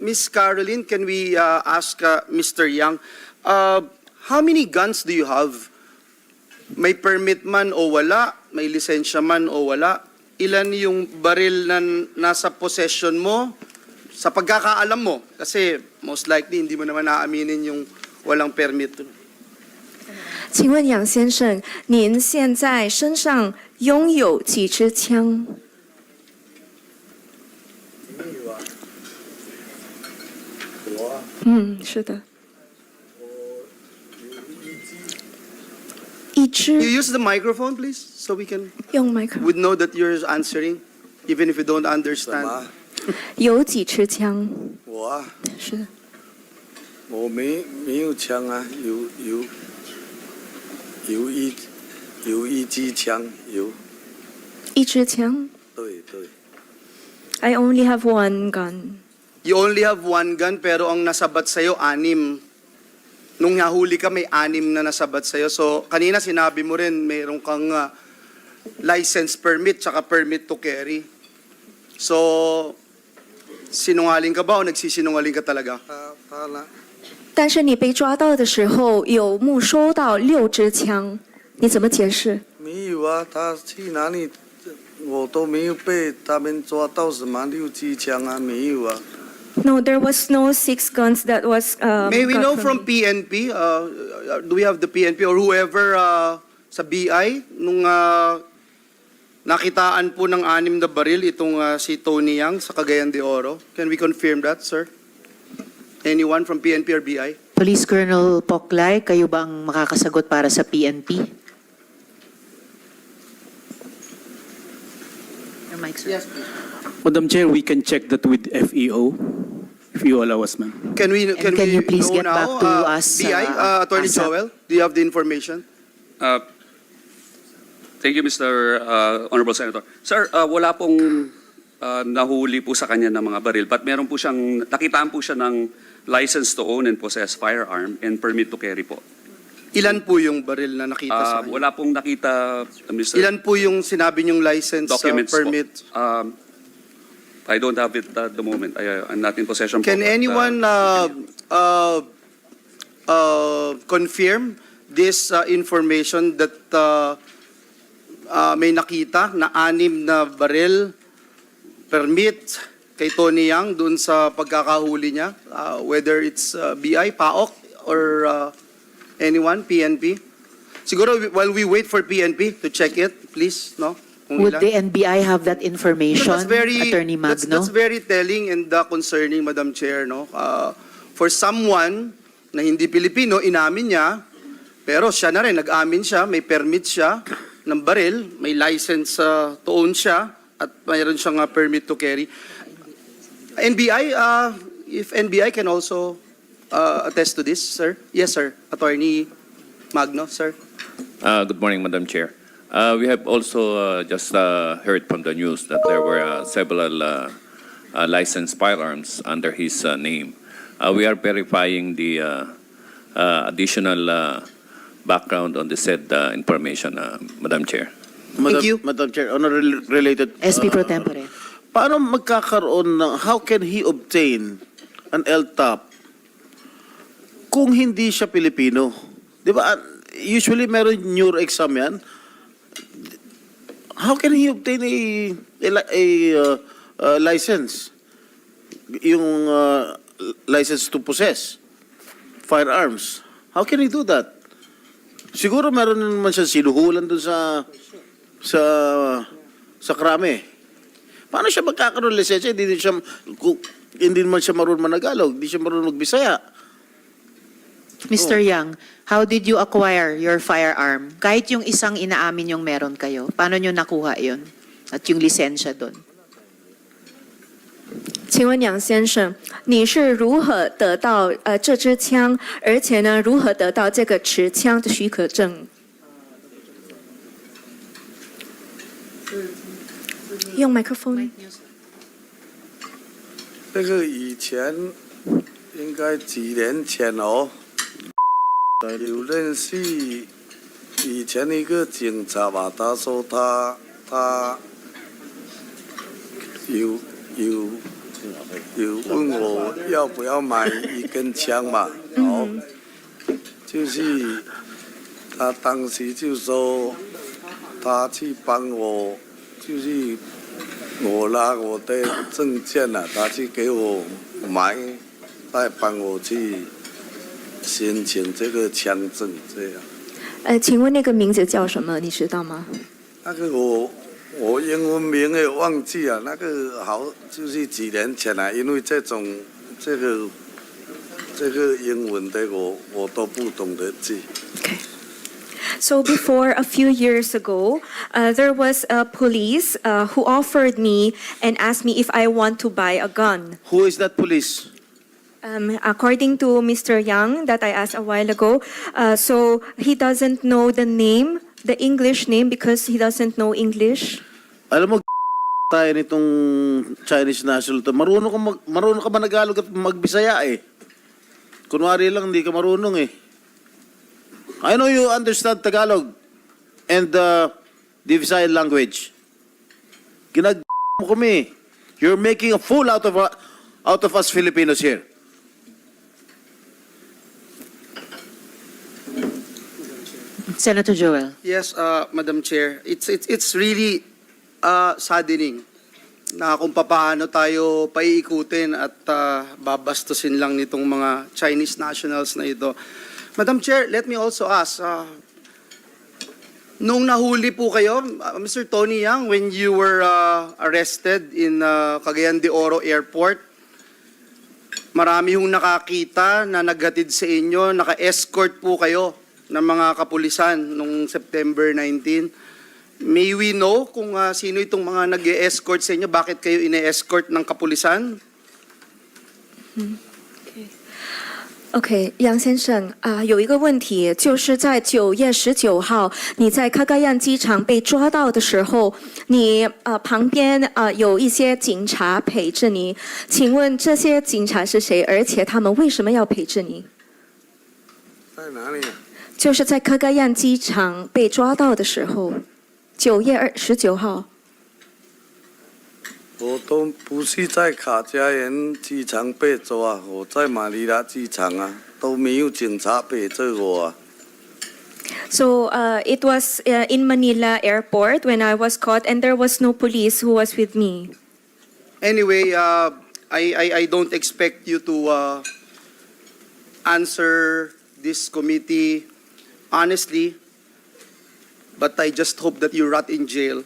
Miss Caroline, can we uh, ask uh, Mr. Yang, uh, how many guns do you have? May permit man o wala? May lisensya man o wala? Ilan yung baril na nasa possession mo? Sa pagkakaalam mo, kasi most likely hindi mo naman naaminin yung walang permit. 请问杨先生，您现在身上拥有几支枪？ 嗯，是的。一 You 支 use the microphone, please, so we can 用麦克， would know that you're answering, even if you don't 什 understand. 么？有几支枪？我啊，是的，我没没有枪啊，有有有一有一支枪，有一支枪。对对， I only have one gun. You only have one gun pero ang nasabat sa'yo, anim. Nung nahuli ka, may anim na nasabat sa'yo. So, kanina sinabi mo rin, mayroon kang ah, license permit tsaka permit to carry. So, sinungaling ka ba o nagsisinungaling ka talaga? 他他那但是你被抓到的时候有没收到六支枪，你怎么解释？没有啊，他去哪里我都没有被他们抓到什么六支枪啊，没有啊。 No, there was no six guns that was. Um, May we got know from. PNP, uh, uh, do we have the PNP or whoever uh, sa BI, nung uh, nakitaan po ng anim na baril itong uh, si Tony Yang sa Cagayan de Oro? Can we confirm that, sir? Anyone from PNP or BI? Police Colonel Poklay, kayo bang makakasagot para sa PNP? Your mic, sir. Madam Chair, we can check that with FEO, if you allow us, ma'am. Can we, And can, can we you please know get now? back to Uh, us, BI, uh, uh, Attorney ASAP? Joel, do you have the information? Uh, Thank you, Mr. uh, Honorable Senator. Sir, uh, wala pong uh, nahuli po sa kanya ng mga baril, but meron po siyang, nakitaan po siya ng license to own and possess firearm and permit to carry po. Ilan po yung baril na nakita sa Uh, kanya? wala pong nakita, uh, Mr. Ilan po yung sinabi niyong license uh, documents permit? po. Um, I don't have it at the moment. I, uh, I'm not in possession po. Can uh, anyone uh, uh, uh, confirm this uh, information that uh, uh, may nakita na anim na baril permit kay Tony Yang dun sa pagkakahuli niya, uh, whether it's uh, BI, PAOK, or uh, anyone, PNP? Siguro while we wait for PNP to check it, please, no? Kung Would ilan. the NBI have that information, That's very, Attorney that's, Magno? that's very telling and uh, concerning, Madam Chair, no? Uh, for someone na hindi Pilipino, inamin niya, pero siya na rin, nag-amin siya, may permit siya ng baril, may license uh, to own siya, at mayroon siyang uh, permit to carry. NBI, uh, if NBI can also uh, attest to this, sir? Yes, sir. Attorney Magno, sir. Uh, Good morning, Madam Chair. Uh, We have also uh, just uh, heard from the news that there were uh, several uh, uh, licensed firearms under his uh, name. Uh, We are verifying the uh, uh, additional uh, background on the said uh, information, uh, Madam Chair. Thank you. Madam Chair, on a rel- related... SP uh, Pro Tempore. Paano magkakaroon ng... How can he obtain an LTOP kung hindi siya Pilipino? Di ba? ah, Usually meron neuro exam yan. How can he obtain a, a, a, uh, uh, license? Yung uh, license to possess firearms. How can he do that? Siguro meron naman siya sinuhulan dun sa sa sa krame. Paano siya magkakaroon lisensya? Hindi din siya kung, hindi naman siya marunong managalog, hindi siya marunong magbisaya. Mr. Yang, how did you acquire your firearm? Kahit yung isang inaamin yung meron kayo, paano nyo nakuha yon At yung lisensya doon? 请问杨先生，你是如何得到呃这支枪，而且呢，如何得到这个持枪的许可证？用麦克风。这个以前应该几年前哦， 有认识以前一个警察吧，他说他他有有有问我要不要买一根枪嘛，哦，就是他当时就说他去帮我，就是我拿我的证件了、他去给我买，再帮我去申请这个枪证，这样。呃，请问那个名字叫什么？你知道吗？那个我我英文名也忘记了，那个好就是几年前了、因为这种这个这个英文的我我都不懂得记 ok。So before a few years ago, uh, there was a police uh, who offered me and asked me if I want to buy a gun. Who is that police? Um, according to Mr. Young that I asked a while ago, uh, so he doesn't know the name, the English name because he doesn't know English. Alam mo, tayo nitong Chinese national to. Marunong ka, mag, marunong ka managalog at magbisaya eh. Kunwari lang, hindi ka marunong eh. I know you understand Tagalog and uh, the Visayan language. Ginag mo kami. You're making a fool out of out of us Filipinos here. Senator Joel. Yes, uh, Madam Chair. It's, it's, it's really uh, saddening na kung papaano tayo paiikutin at uh, babastusin lang nitong mga Chinese nationals na ito. Madam Chair, let me also ask, uh, nung nahuli po kayo, uh, Mr. Tony Yang, when you were uh, arrested in uh, Cagayan de Oro Airport, marami hong nakakita na naghatid sa inyo, naka-escort po kayo ng mga kapulisan nung September 19. May we know kung ah, sino itong mga nag escort sa inyo? Bakit kayo ine-escort ng kapulisan? OK，杨先生啊、有一个问题，就是在九月十九号你在卡嘎亚机场被抓到的时候，你呃旁边呃有一些警察陪着你，请问这些警察是谁？而且他们为什么要陪着你？在哪里啊？ 就是在卡嘎亚机场被抓到的时候，九月二十九号。我都不是在卡加园机场被抓，我在马尼拉机场啊，都没有警察陪着我啊。 So uh, it was uh, in Manila airport when I was caught, and there was no police who was with me. Anyway, uh, I, I, I don't expect you to uh, answer this committee honestly, but I just hope that you rot in jail